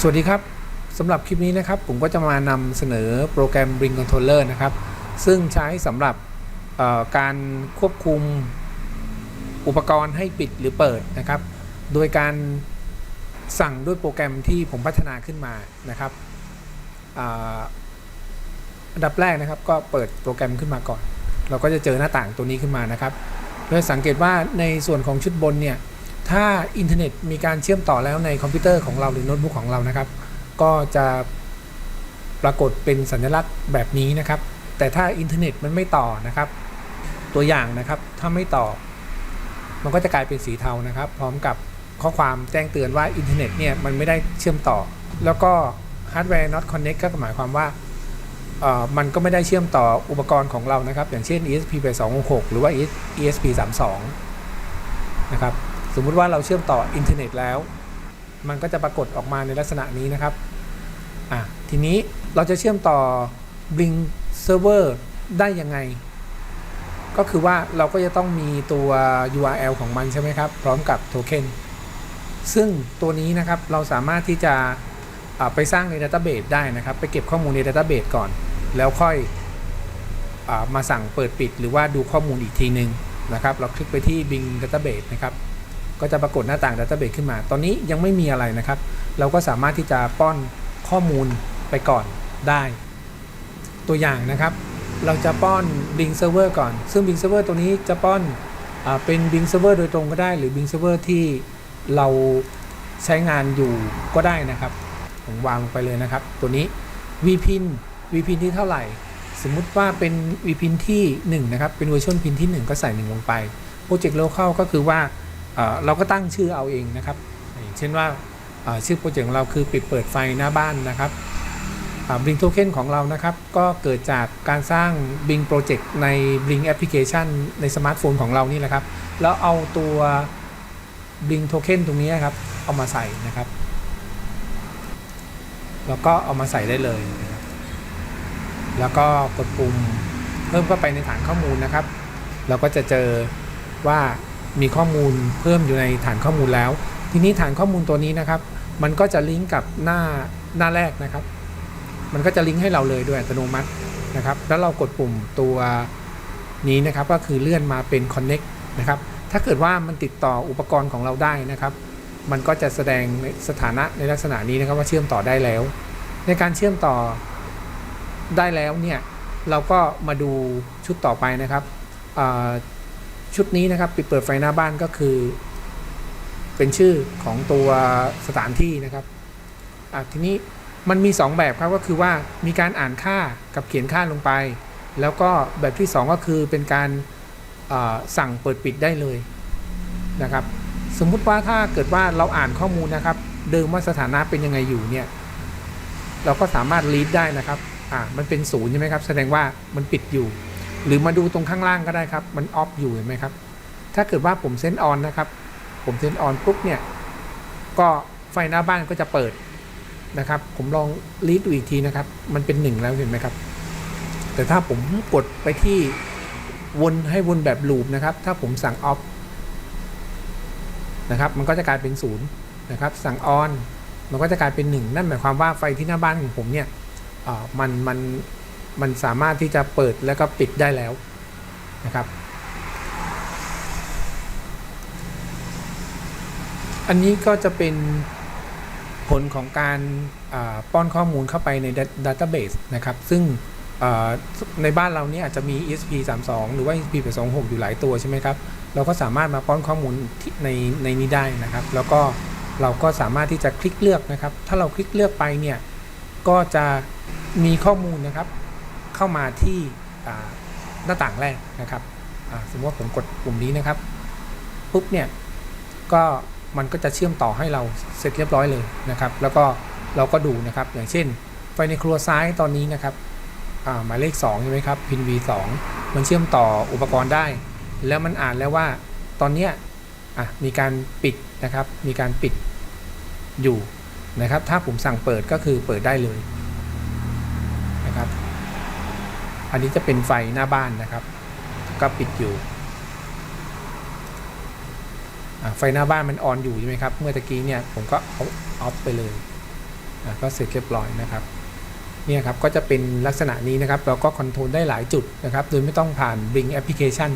สวัสดีครับสำหรับคลิปนี้นะครับ ผมก็จะมานำเสนอโปรแกรม Bring Controller นะครับ ซึ่งใช้สำหรับการควบคุมอุปกรณ์ให้ปิดหรือเปิดนะครับ โดยการสั่งด้วยโปรแกรมที่ผมพัฒนาขึ้นมานะครับอันดับแรกนะครับก็เปิดโปรแกรมขึ้นมาก่อน เราก็จะเจอหน้าต่างตัวนี้ขึ้นมานะครับโดยสังเกตว่าในส่วนของชุดบนเนี่ย ถ้าอินเทอร์เน็ตมีการเชื่อมต่อแล้วในคอมพิวเตอร์ของเราหรือโน้ตบุ๊กของเรานะครับ ก็จะปรากฏเป็นสัญลักษณ์แบบนี้นะครับ แต่ถ้าอินเทอร์เน็ตมันไม่ต่อนะครับ ตัวอย่างนะครับถ้าไม่ต่อ มันก็จะกลายเป็นสีเทานะครับ พร้อมกับข้อความแจ้งเตือนว่าอินเทอร์เน็ตเนี่ยมันไม่ได้เชื่อมต่อ แล้วก็ hardware not connect ก็หมายความว่าเอ่อมันก็ไม่ได้เชื่อมต่ออุปกรณ์ของเรานะครับ อย่างเช่น ESP8266 หรือว่า ESP32 นะครับ สมมุติว่าเราเชื่อมต่ออินเทอร์เน็ตแล้ว มันก็จะปรากฏออกมาในลักษณะนี้นะครับอะทีนี้เราจะเชื่อมต่อ Blink Server ได้ยังไง ก็คือว่าเราก็จะต้องมีตัว URL ของมันใช่ไหมครับ พร้อมกับโทเค็นซึ่งตัวนี้นะครับเราสามารถที่จะไปสร้างใน Database ได้นะครับ ไปเก็บข้อมูลใน Database ก่อน แล้วค่อยอมาสั่งเปิดปิด หรือว่าดูข้อมูลอีกทีนึงนะครับ เราคลิกไปที่ Bing Database นะครับ ก็จะปรากฏหน้าต่าง Database ขึ้นมา ตอนนี้ยังไม่มีอะไรนะครับ เราก็สามารถที่จะป้อนข้อมูลไปก่อนได้ ตัวอย่างนะครับ เราจะป้อน Bing Server ก่อน ซึ่ง Bing Server ตัวนี้จะป้อนอเป็น Bing Server โดยตรงก็ได้ หรือ Bing Server ที่เราใช้งานอยู่ก็ได้นะครับ ผมวางลงไปเลยนะครับ ตัวนี้ vpin vpin ที่เท่าไหร่ สมมุติว่าเป็น vpin ที่ 1 นะครับ เป็น version pin ที่ 1 ก็ใส่ 1 ลงไป project local ก็คือว่า เราก็ตั้งชื่อเอาเองนะครับอย่างเช่นว่าชื่อโปรเจกต์ของเราคือปิดเปิดไฟหน้าบ้านนะครับอ่า Bling Token ของเรานะครับ ก็เกิดจากการสร้าง Bing Project ใน Bing Application ในสมาร์ทโฟนของเรานี่แหละครับ แล้วเอาตัว Bing Token ตรงนี้ครับ เอามาใส่นะครับ แล้วก็เอามาใส่ได้เลย แล้วก็กดปุ่มเพิ่มเข้าไปในฐานข้อมูลนะครับ เราก็จะเจอว่า มีข้อมูลเพิ่มอยู่ในฐานข้อมูลแล้ว ทีนี้ฐานข้อมูลตัวนี้นะครับ มันก็จะลิงก์กับหน้าหน้าแรกนะครับ มันก็จะลิงก์ให้เราเลยโดยอัตโนมัตินะครับ แล้วเรากดปุ่มตัวนี้นะครับก็คือเลื่อนมาเป็น connect นะครับ ถ้าเกิดว่ามันติดต่ออุปกรณ์ของเราได้นะครับ มันก็จะแสดงในสถานะในลักษณะนี้นะครับว่าเชื่อมต่อได้แล้ว ในการเชื่อมต่อได้แล้วเนี่ยเราก็มาดูชุดต่อไปนะครับ ชุดนี้นะครับปิดเปิดไฟหน้าบ้านก็คือ เป็นชื่อของตัวสถานที่นะครับอะทีนี้มันมี 2 แบบครับก็คือว่ามีการอ่านค่ากับเขียนค่าลงไป แล้วก็แบบที่ 2 ก็คือเป็นการสั่งเปิดปิดได้เลยนะครับ สมมุติว่าถ้าเกิดว่าเราอ่านข้อมูลนะครับ เดิมว่าสถานะเป็นยังไงอยู่เนี่ยเราก็สามารถ read ได้นะครับอ่ามันเป็นศูนย์ใช่ไหมครับ แสดงว่ามันปิดอยู่ หรือมาดูตรงข้างล่างก็ได้ครับ มันออฟอยู่เห็นไหมครับ ถ้าเกิดว่าผมเซนออนนะครับ ผมเซนออนปุ๊บเนี่ย ก็ไฟหน้าบ้านก็จะเปิดนะครับ ผมลองรีดดูอีกทีนะครับ มันเป็นหนึ่งแล้วเห็นไหมครับ แต่ถ้าผมกดไปที่วนให้วนแบบลูปนะครับ ถ้าผมสั่งออฟนะครับ มันก็จะกลายเป็นศูนย์นะครับ สั่งออน มันก็จะกลายเป็นหนึ่งนั่นหมายความว่าไฟที่หน้าบ้านของผมเนี่ยมันมัน มันสามารถที่จะเปิดแล้วก็ปิดได้แล้วนะครับ อันนี้ก็จะเป็นผลของการป้อนข้อมูลเข้าไปใน Database นะครับ ซึ่งในบ้านเราเนี่ยอาจจะมี ESP32 หรือว่า ESP826 อยู่หลายตัวใช่ไหมครับ เราก็สามารถมาป้อนข้อมูลในในนี้ได้นะครับ แล้วก็เราก็สามารถที่จะคลิกเลือกนะครับ ถ้าเราคลิกเลือกไปเนี่ย ก็จะมีข้อมูลนะครับ เข้ามาที่หน้าต่างแรกนะครับสมมติว่าผมกดปุ่มนี้นะครับปุ๊บเนี่ยก็มันก็จะเชื่อมต่อให้เราเสร็จเรียบร้อยเลยนะครับ แล้วก็เราก็ดูนะครับอย่างเช่น ไฟในครัวซ้ายตอนนี้นะครับหมายเลข2ใช่ไหมครับพิน V2 มันเชื่อมต่ออุปกรณ์ได้ แล้วมันอ่านแล้วว่าตอนนี้มีการปิดนะครับ มีการปิดอยู่นะครับ ถ้าผมสั่งเปิดก็คือเปิดได้เลยนะครับ อันนี้จะเป็นไฟหน้าบ้านนะครับ ก็ปิดอยู่ ไฟหน้าบ้านมันออนอยู่ใช่ไหมครับ เมื่อตะกี้เนี่ยผมก็เอาออฟไปเลยก็เสร็จเรียบร้อยนะครับเนี่ยครับก็จะเป็นลักษณะนี้นะครับ เราก็คอนโทรลได้หลายจุดนะครับ โดยไม่ต้องผ่าน Bring Application